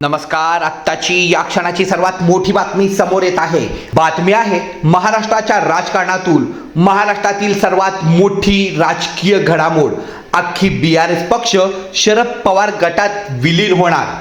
नमस्कार आत्ताची या क्षणाची सर्वात मोठी बातमी समोर येत आहे. बातमी आहे महाराष्ट्राच्या राजकारणातून महाराष्ट्रातील सर्वात मोठी राजकीय घडामोड. अख्खी बी आर एस पक्ष शरद पवार गटात विलीन होणार.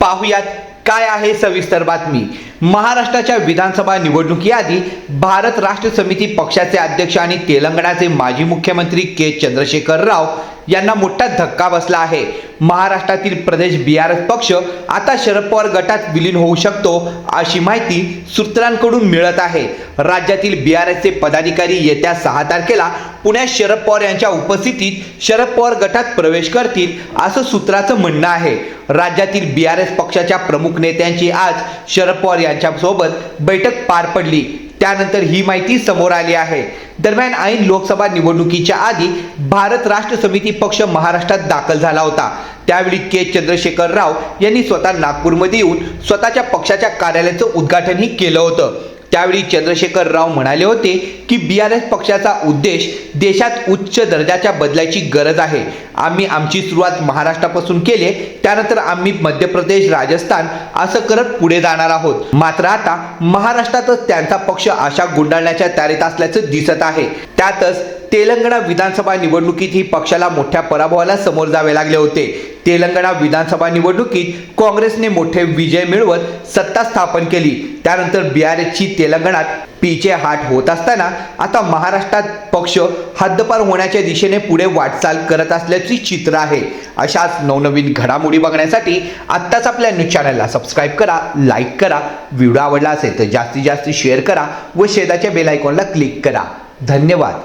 पाहुयात काय आहे सविस्तर बातमी. महाराष्ट्राच्या विधानसभा निवडणुकीआधी भारत राष्ट्र समिती पक्षाचे अध्यक्ष आणि तेलंगणाचे माजी मुख्यमंत्री के चंद्रशेखर राव यांना मोठा धक्का बसला आहे. महाराष्ट्रातील प्रदेश बी आर एस पक्ष आता शरद पवार गटात विलीन होऊ शकतो अशी माहिती सूत्रांकडून मिळत आहे. राज्यातील बी आर एसचे पदाधिकारी येत्या सहा तारखेला पुण्यात शरद पवार यांच्या उपस्थितीत शरद पवार गटात प्रवेश करतील असं सूत्राचं म्हणणं आहे. राज्यातील बी आर एस पक्षाच्या प्रमुख नेत्यांची आज शरद पवार यांच्यासोबत बैठक पार पडली. त्यानंतर ही माहिती समोर आली आहे. दरम्यान ऐन लोकसभा निवडणुकीच्या आधी भारत राष्ट्र समिती पक्ष महाराष्ट्रात दाखल झाला होता. त्यावेळी के. चंद्रशेखर राव यांनी स्वतः नागपूरमध्ये येऊन स्वतःच्या पक्षाच्या कार्यालयाचं उद्घाटनही केलं होतं. त्यावेळी चंद्रशेखर राव म्हणाले होते की बी आर एस पक्षाचा उद्देश देशात उच्च दर्जाच्या बदलाची गरज आहे. आम्ही आमची सुरुवात महाराष्ट्रापासून केले. त्यानंतर आम्ही मध्य प्रदेश राजस्थान असं करत पुढे जाणार आहोत. मात्र आता महाराष्ट्रातच त्यांचा पक्ष आशा गुंडाळण्याच्या तयारीत असल्याचं दिसत आहे. त्यातच तेलंगणा विधानसभा निवडणुकीत ही पक्षाला मोठ्या पराभवाला समोर जावे लागले होते. तेलंगणा विधानसभा निवडणुकीत काँग्रेसने मोठे विजय मिळवत सत्ता स्थापन केली. त्यानंतर बी आर एसची तेलंगणात पीचे हाट होत असताना आता महाराष्ट्रात पक्ष हद्दपार होण्याच्या दिशेने पुढे वाटचाल करत असल्याचे चित्र आहे. अशाच नवनवीन घडामोडी बघण्यासाठी आत्ताच आपल्या न्यूज चॅनलला सबस्क्राईब करा लाईक करा. व्हिडिओ आवडला असेल तर जास्तीत जास्त शेअर करा व शेजारच्या बेल आयकॉनला क्लिक करा. धन्यवाद.